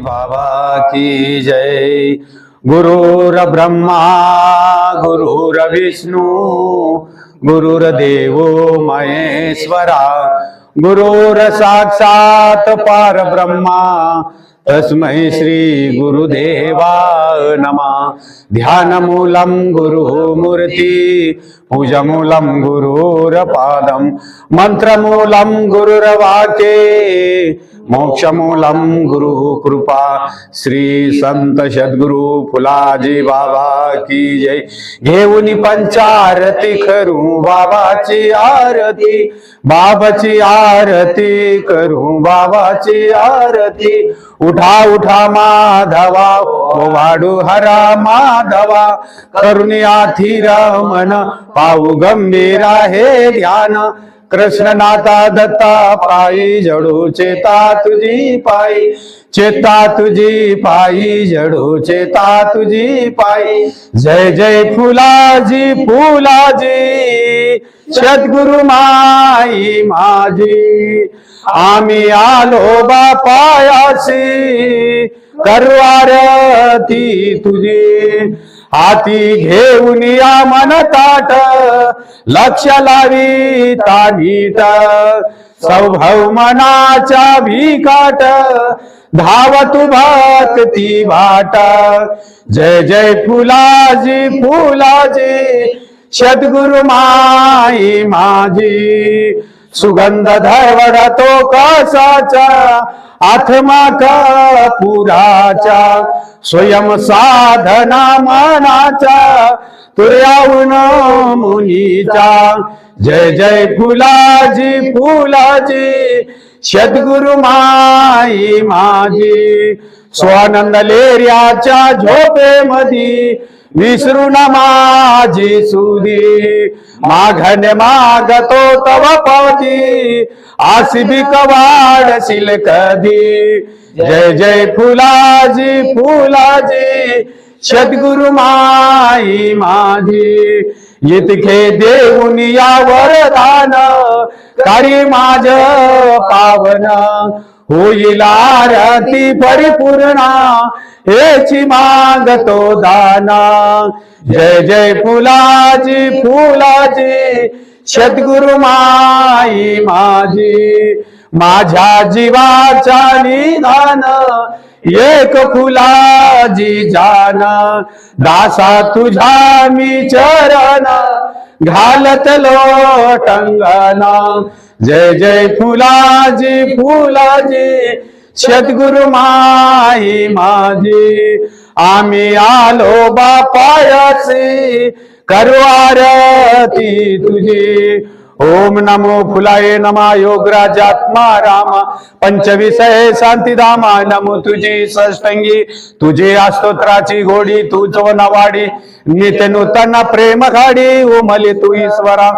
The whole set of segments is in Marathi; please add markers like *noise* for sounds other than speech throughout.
बाबा की जय। गुरुर ब्रह्मा गुरुर विष्णू गुरुर्देव महेश्वरा गुरुर साक्षात परब्रह्मा तस्मै श्री गुरुदेवा नमा। ध्यानमूलं गुरुमूर्ती पूजमूलं गुरुरपादं मन्त्रमूलं गुरुर्वाक्ये मोक्षमूलं गुरु कृपा श्री संत सद्गुरु फुलाजी बाबा की जय। घेऊन पंचारती करू बाबाची आरती बाबाची आरती करू बाबाची आरती। उठा उठा माधवा ओ हरा माधवा करुणियाथी मन पाहू गंभीर हे ध्यान. कृष्णनाथा दत्ता पायी जडू चेता तुझी पायी. चेता तुझी पायी जडू चेता तुझी पायी. जय जय फुलाजी फुलाजी. सद्गुरु माई माझी. आम्ही आलो बापायासी करवारती तुझी. हाती घेऊन या मन ताट लक्ष लावी तानीट सौभव मनाच्या भिकाट धावत भक्ती भाट. जय जय फुलाजी फुलाजी सद्गुरु माई माझी. सुगंध धरवड तो कसाचा आत्मा का पुराचा. स्वयं साधना मनाचा तुर्याहून मुनीचा जय जय फुलाजी फुलाजी। सद्गुरु माई माझी स्वानंद लेर्याच्या झोपेमधी विसरू न माझी सुदी माघन मागतो तव पवती। आसिबी कवाडशील कधी। जय जय फुलाजी। माझे सद्गुरु माई माझी. इतके देऊन या वरदान करी माझ पावन. होईल आरती परिपूर्ण हेची मागतो दाना. जय जय फुलाजी फुलाजी सद्गुरु माई माझी. माझ्या जीवाचा निधान एक फुलाजी जाना दासा तुझा मी चरण घालत लोटंगना जय जय फुलाजी फुलाजी सद्गुरु माई माझी. आम्ही आलो बापायासी करू आरती तुझी. ओम नमो फुलाये नमा योगराजात्मा रामा. पंचविषय शांतीधामा नमो तुझी सष्टंगी तुझी स्तोत्राची घोडी तूच नवाडी नित्य नूतन प्रेम घाडी उमली तू ईश्वरा.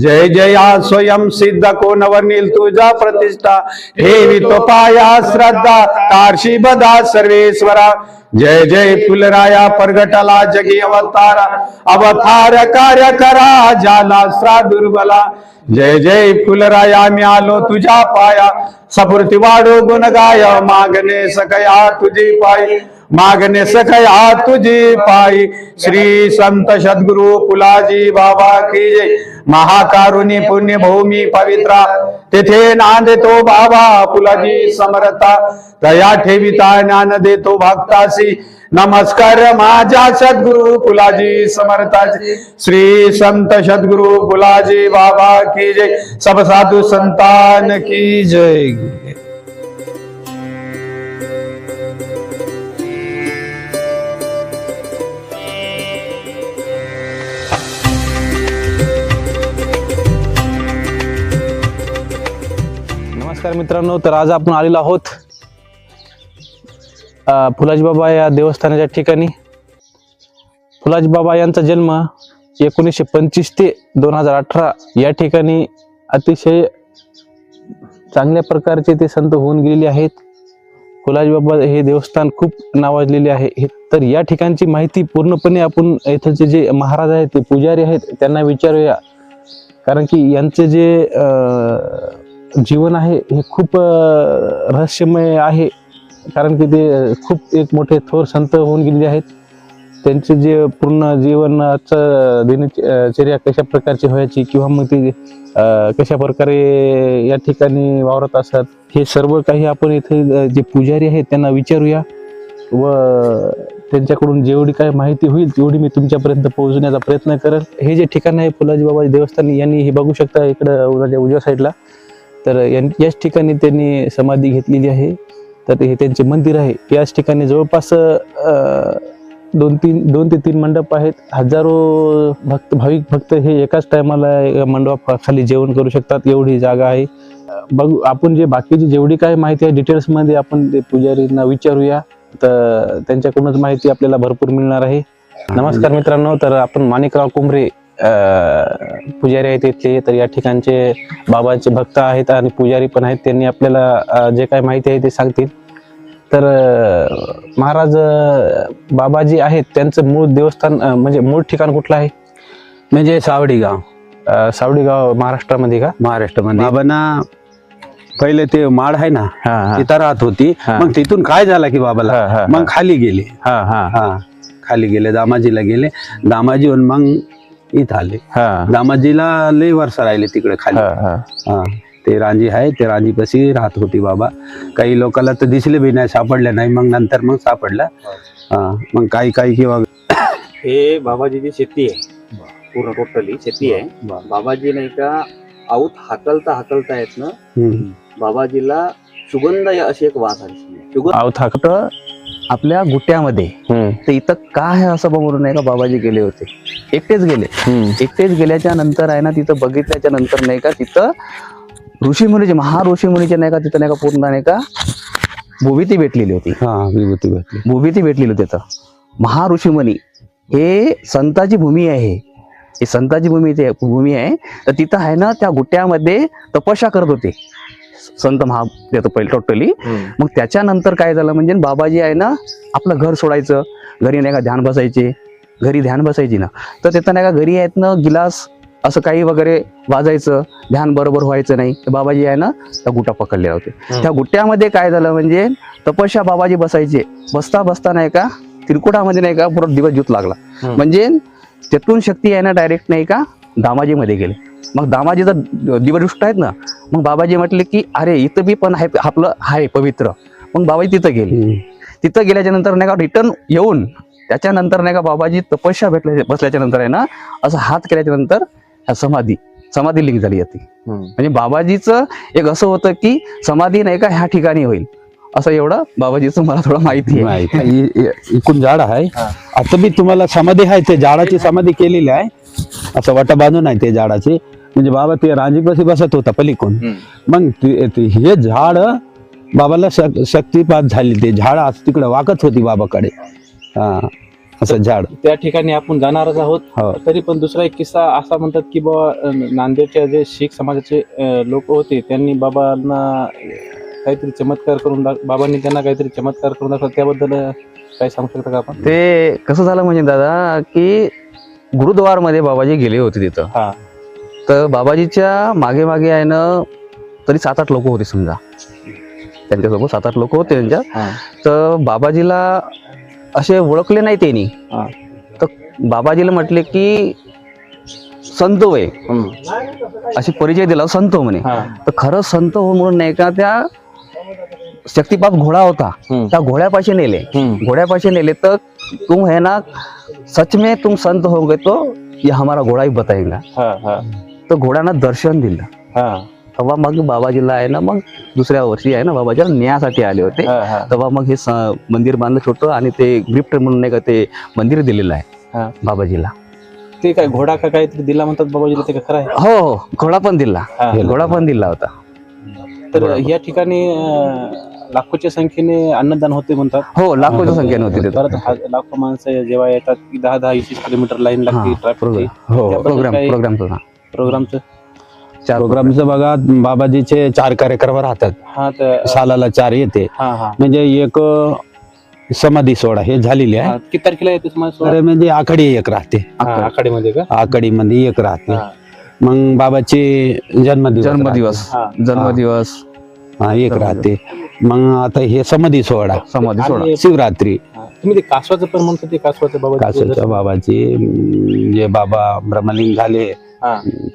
जय जया स्वयं सिद्ध कोण वर्णील तुझा प्रतिष्ठा. हे तो पाया श्रद्धा तारशी बदा सर्वेश्वरा. जय जय फुलराया परगटला जगी अवतारा. अवतार कार्य करा जाला दुर्बला. जय जय फुलराया मी आलो तुझ्या पाया. सपुर्ती वाढो गुण गाय मागणे सकया तुझी पायी. मागणे सकया तुझी पायी. श्री संत सद्गुरु पुलाजी बाबा की जय. महाकारुणी पुण्य भूमी पवित्रा. तेथे नांद देतो बाबा पुलाजी समरता. दया ठेविता ज्ञान देतो भक्तासी. नमस्कार माझ्या सद्गुरु कुलाजी समर्थाजी. श्री संत सद्गुरु कुलाजी बाबा की जय. सब साधु संतान की जय. नमस्कार मित्रांनो तर आज आपण आलेलो आहोत अ, फुलाजी बाबा या देवस्थानाच्या ठिकाणी. फुलाजी बाबा यांचा जन्म एकोणीसशे पंचवीस ते दोन हजार अठरा या ठिकाणी अतिशय चांगल्या प्रकारचे ते संत होऊन गेलेले आहेत. फुलाजी बाबा हे देवस्थान खूप नावाजलेले आहे. हे तर या ठिकाणची माहिती पूर्णपणे आपण इथलचे जे महाराज आहेत ते पुजारी आहेत त्यांना विचारूया. कारण की यांचे जे जीवन आहे हे खूप रहस्यमय आहे. कारण की ते खूप एक मोठे थोर संत होऊन गेलेले आहेत. त्यांचे जे पूर्ण जीवनाचं दिनचर्या कशा प्रकारची व्हायची किंवा मग ते कशा प्रकारे या ठिकाणी वावरत असतात हे सर्व काही आपण इथे जे पुजारी आहेत त्यांना विचारूया व त्यांच्याकडून जेवढी काही माहिती होईल तेवढी मी तुमच्यापर्यंत पोहोचण्याचा प्रयत्न करेल. हे जे ठिकाण आहे फुलाजी बाबा देवस्थान यांनी हे बघू शकता इकडं उजव्या साईडला. तर याच ठिकाणी त्यांनी समाधी घेतलेली आहे. तर हे त्यांचे मंदिर आहे. याच ठिकाणी जवळपास दोन तीन दोन ते तीन मंडप आहेत. हजारो भक्त भाविक भक्त हे एकाच टायमाला मंडपाखाली जेवण करू शकतात. एवढी जागा आहे. बघू आपण जे बाकीची जेवढी काही माहिती आहे डिटेल्समध्ये आपण ते पुजारींना विचारूया. तर त्यांच्याकडूनच माहिती आपल्याला भरपूर मिळणार आहे. नमस्कार मित्रांनो तर आपण माणिकराव कुंभरे पुजारी आहेत इथले तर या ठिकाणचे बाबांचे भक्त आहेत आणि पुजारी पण आहेत. त्यांनी आपल्याला जे काही माहिती आहे ते सांगतील. तर महाराज बाबाजी आहेत. त्यांचं मूळ देवस्थान म्हणजे मूळ ठिकाण कुठलं आहे? म्हणजे सावडी गाव सावडी गाव महाराष्ट्रामध्ये का? महाराष्ट्रामध्ये. बाबांना पहिले ते माड आहे ना तिथं राहत होती. मग तिथून काय झाला की बाबाला? मग खाली गेले. हा हा. हा खाली गेले दामाजीला गेले. दामाजीहून मग इथं आले. हा. दामाजीला लई वर्ष राहिले तिकडे खाली. हा हा. हा ते रांजी आहे ते रांजी कशी राहत होती बाबा. काही लोकांना तर दिसले बी नाही सापडले नाही. मग नंतर मग सापडला. हा मग काही काही किंवा हे बाबाजीची शेती आहे. पूर्ण टोटली शेती आहे. बाबाजी नाही का आऊत हाकलता हाकलता आहेत ना हम्म. बाबाजीला सुगंध या अशी एक वास आली. सुगंध तर आपल्या गुट्यामध्ये. हम्म, तर इथं काय आहे असं बघून नाही? का बाबाजी गेले होते? एकटेच गेले. एकटेच गेल्याच्यानंतर आहे ना तिथं बघितल्याच्या नंतर नाही का तिथं ऋषीमुनीचे महा ऋषीमुनीचे नाही का तिथं नाही का पूर्ण नाही का भूमिती भेटलेली होती. हा विभूती भेटली. भूमिती भेटलेली होती तिथं. महा ऋषीमुनी हे संताची भूमी आहे. ही संताची भूमी भूमी आहे. तर तिथं आहे ना त्या गुट्यामध्ये तपस्या करत होते. संत महा येतो पहिले टोटली मग त्याच्यानंतर काय झालं म्हणजे बाबाजी आहे ना आपलं घर सोडायचं. घरी नाही का ध्यान बसायचे. घरी ध्यान बसायची ना. तर तिथं नाही का घरी आहेत ना गिलास असं काही वगैरे वाजायचं. ध्यान बरोबर व्हायचं नाही. बाबाजी आहे ना त्या गुटा पकडलेला होते. त्या गुट्यामध्ये काय झालं म्हणजे तपस्या बाबाजी बसायचे. बसता बसता नाही का त्रिकुटामध्ये नाही का पूर्ण दिवस ज्यूत लागला. म्हणजे त्यातून शक्ती आहे ना डायरेक्ट नाही का दामाजीमध्ये गेले. मग दामाजीचं दिवदृष्ट आहेत ना मग बाबाजी म्हटले की अरे इथं बी पण आहे आपलं आहे पवित्र मग बाबाजी तिथं गेले. तिथं गेल्याच्यानंतर नाही का रिटर्न येऊन त्याच्यानंतर नाही का बाबाजी तपस्या भेटल्या बसल्याच्या नंतर आहे ना असं हात केल्याच्यानंतर समाधी समाधी लिंक झाली होती. म्हणजे बाबाजीचं एक असं होतं की समाधी नाही का ह्या ठिकाणी होईल असं एवढं बाबाजीचं मला थोडं माहिती आहे. माहीत इकून झाड आहे. हा. आता बी तुम्हाला समाधी आहे ते झाडाची समाधी केलेली आहे. असं वाटा बांधून आहे ते झाडाची म्हणजे बाबा ते रांजीपाशी बसत होता पलीकडून. मग हे झाड बाबाला शक- शक्तिपात झाली. ते झाड आज तिकडे वाकत होती बाबाकडे. हा असं झाड. त्या ठिकाणी आपण जाणारच आहोत. हो. तरी पण दुसरा एक किस्सा असा म्हणतात की बाबा नांदेडच्या जे शीख समाजाचे लोक होते त्यांनी बाबांना काहीतरी चमत्कार करून दाख- बाबांनी त्यांना काहीतरी चमत्कार करून दाखवला त्याबद्दल अं, काही सांगू शकता का आपण? ते कसं झालं म्हणजे दादा की गुरुद्वारमध्ये बाबाजी गेले होते तिथं. हा. तर बाबाजीच्या मागे मागे आहे ना तरी सात आठ लोक होते समजा. त्यांच्यासोबत सात आठ लोक होते त्यांच्या. हा. तर बाबाजीला असे ओळखले नाही त्यांनी. हा. तर बाबाजीला म्हटले की संत वय हम्म. अशी परिचय दिला संत म्हणे. हा. तर खरं संत हो म्हणून नाही का त्या शक्तिपात घोडा होता. त्या घोड्यापाशी नेले. घोड्यापाशी नेले तर तुम है ना सच में तुम संत हो गए तो ये हमारा घोडा ही बताएगा. तर घोड्यानं दर्शन दिलं. तेव्हा मग बाबाजीला आहे ना मग दुसऱ्या वर्षी आहे ना बाबाजीला न्यायासाठी आले होते. तेव्हा मग हे मंदिर बांधलं छोटं आणि ते गिफ्ट म्हणून नाही का ते मंदिर दिलेलं आहे. बाबाजीला. ते काय घोडा का काहीतरी दिला म्हणतात बाबाजीला ते खरं आहे? हो हो. घोडा पण दिला. घोडा पण दिला होता. तर या ठिकाणी लाखोच्या संख्येने अन्नदान होते म्हणतात. हो लाखोच्या संख्येने होती तिथं परत हा- लाखो माणसं जेव्हा येतात की दहा दहा वीस वीस किलोमीटर लाईन लागते हा, ट्रॅफिकची हो प्रोग्राम काही- प्रोग्रामचा प्रोग्रामचं चार प्रोग्रामचं बघा बाबाजीचे चार कार्यक्रम राहतात. हा तर सालाला चार येते. हा हा. म्हणजे एक अं, समाधी सोहळा हे झालेली आहे. हा, किती तारखेला येते तर म्हणजे आखाडी एक राहते. आखाडीमध्ये का? आकडीमध्ये एक राहते. हा. मग बाबाचे जन्मदिवस जन्मदिवस हा. जन्मदिवस. हा एक राहते. मग आता हे समाधी सोहळा. समाधी सोहळा. शिवरात्री. तुम्ही ते कासवाचं पण म्हणतो ते कासवाचं बाबा कासोच्या बाबाची जे बाबा ब्रह्मलिंग झाले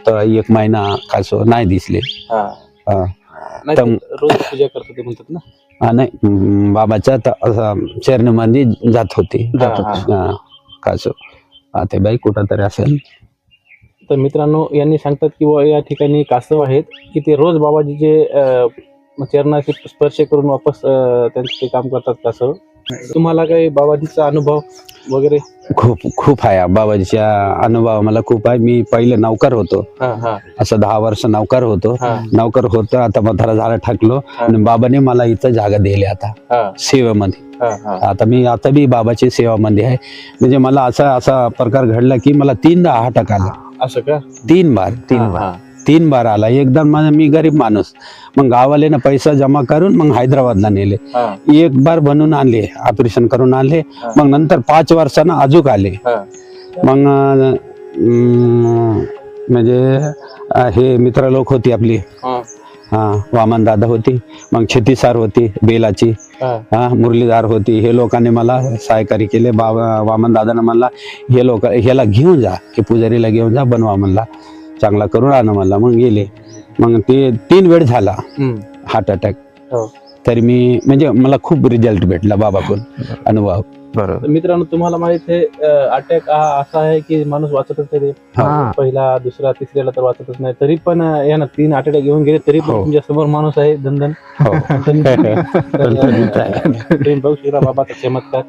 तर एक महिना कासो नाही दिसले. नाही तम- ते रोज पूजा करतो ते म्हणतात ना? हा, नाही बाबाच्या त- असं चरणमध्ये जात होते. जात होते. हा, कासो हा, ते बाई कुठं तरी असेल. तर मित्रांनो यांनी सांगतात की बुवा या ठिकाणी कासव आहेत की ते रोज बाबाजीचे अं, चरणाचे स्पर्श करून वापस त्यांचं ते काम करतात कासव तुम्हाला काही बाबाजीचा अनुभव वगैरे? खूप खूप आहे. बाबाजीच्या अनुभव मला खूप आहे. मी पहिले नौकर होतो. हा हा. असं दहा वर्ष नौकर होतो. हा. नौकर होतो. आता म्हातारा झाला टाकलो. आणि बाबाने मला इथं जागा दिली आता. हा. सेवेमध्ये. हा हा. आता मी आता बी बाबाची सेवामध्ये आहे. म्हणजे मला असा असा प्रकार घडला की मला तीनदा अटक आला. असं का? तीन बार तीन हा, बार. तीन बार आला. एकदम माझा मी गरीब माणूस. मग गावाले ना पैसा जमा करून मग हैदराबादला नेले. एक बार बनवून आणले ऑपरेशन करून आणले. मग नंतर पाच वर्षानं अजूक आले. मग म्हणजे हे मित्र लोक होती आपली. हा, वामन दादा होती. मग छेतीसार होती बेलाची. हा. मुरलीधर होती. हे लोकांनी मला सहकार्य केले. बाबा वामन दादानं म्हणला हे लोक ह्याला घेऊन जा हे पुजारीला घेऊन जा बनवा म्हणला. चांगला करून आणा म्हणला मग गेले. मग ते तीन वेळ झाला. Heart attack. हो. तरी मी म्हणजे मला खूप रिझल्ट भेटला बाबाकडून अनुभव. बरोबर. तर मित्रांनो तुम्हाला माहीत आहे अटॅक हा असा आहे की माणूस वाचतच नाही. पहिला दुसरा तिसऱ्याला तर वाचतच नाही. तरी पण अं, यानं तीन अटॅक घेऊन गेले तरी पण हो. तुमच्यासमोर माणूस आहे धनधन. हो. *laughs* बघू शकता बाबाचा चमत्कार.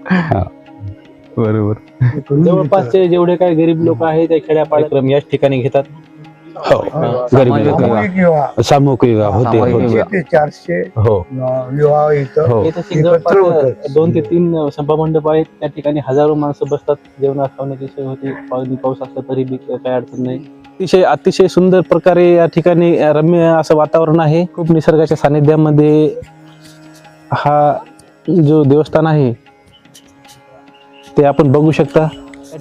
बरोबर. जवळपासचे जेवढे काही गरीब लोक आहेत ते खेड्यापाड्यात याच ठिकाणी घेतात. हो. गरीब सामूहिक विवाह. सामूहिक विवाह होते सामूहिक होते. विवाह. ते चारशे? हो. अं, विवाह इथं. हो. इथं एकत्र जवळपास होतात. दोन ते तीन सभामंडप आहेत. त्या ठिकाणी हजारो माणसं बसतात. जेवणा खावण्याची सोय होती. पाऊस पाऊस असला तरी बी काही अडचण नाही. अतिशय अतिशय सुंदर प्रकारे या ठिकाणी रम्य असं वातावरण आहे. खूप निसर्गाच्या सानिध्यामध्ये हा जो देवस्थान आहे ते आपण बघू शकता.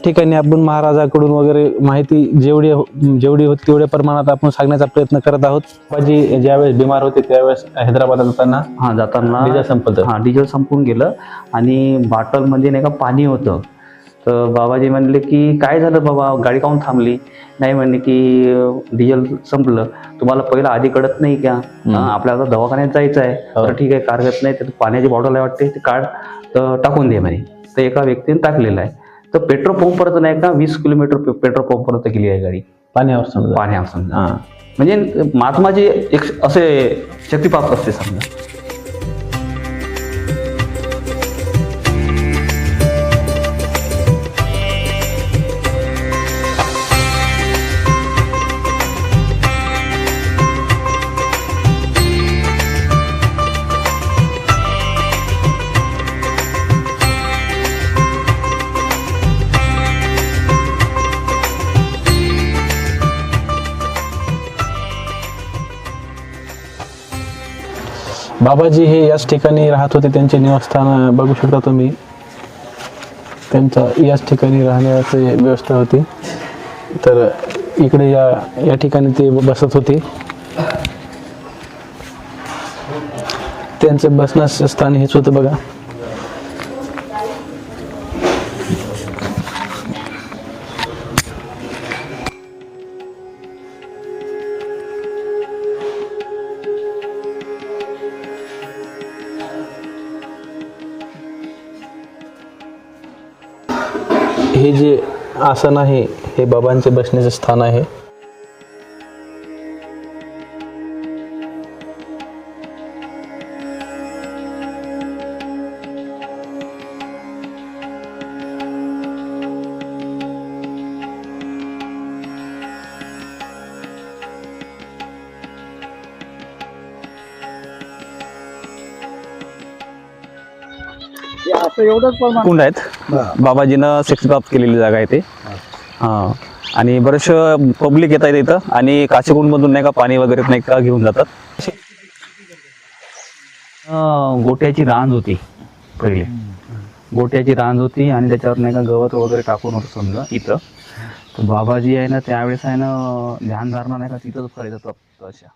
ठिकाणी आपण महाराजाकडून वगैरे माहिती जेवढी जेवढी होती तेवढ्या प्रमाणात आपण सांगण्याचा प्रयत्न करत आहोत. बाबाजी ज्यावेळेस बिमार होते त्यावेळेस हैदराबादला जाताना हा जाताना डिझेल संपत. हा डिझेल संपून गेलं आणि बॉटलमध्ये नाही का पाणी होतं. तर बाबाजी म्हणले की काय झालं बाबा? गाडी काहून थांबली? नाही म्हणले की डिझेल संपलं. तुम्हाला पहिलं आधी कळत नाही का? हा, आपल्याला आता दवाखान्यात जायचं आहे. हो. तर ठीक आहे कारगत नाही तर पाण्याची बॉटल आहे वाटते. ते काढ तर टाकून दे म्हणे. तर एका व्यक्तीने टाकलेलं आहे. तर पेट्रोल पंपपर्यंत नाही का? वीस किलोमीटर पेट्रोल पंपपर्यंत गेली आहे गाडी. पाण्यावर समजा. पाण्यावर समजा. म्हणजे महात्माचे एक असे शक्तिपात असते समजा. बाबाजी हे याच ठिकाणी राहत होते त्यांचे निवासस्थान बघू शकता तुम्ही. त्यांचा याच ठिकाणी राहण्याची व्यवस्था होती. तर इकडे या या ठिकाणी ते बसत होते. त्यांचं बसण्यास स्थान हेच होतं बघा. हे जे आसन आहे हे बाबांचे बसण्याचे स्थान आहे. कुंड आहेत? बाबाजीनं सेक्सप्राप्त केलेली जागा आहे ते. हा. आणि बरेचसे पब्लिक येत आहेत इथं आणि काशीकुंड मधून नाही का पाणी वगैरे नाही का घेऊन जातात. अं, गोट्याची रांज होती पहिले. गोट्याची रांज होती आणि त्याच्यावर नाही का गवत वगैरे टाकून होतं समजा इथं. तर बाबाजी आहे ना त्यावेळेस आहे ना ध्यानधारणा नाही का तिथंच करायचं तप अशा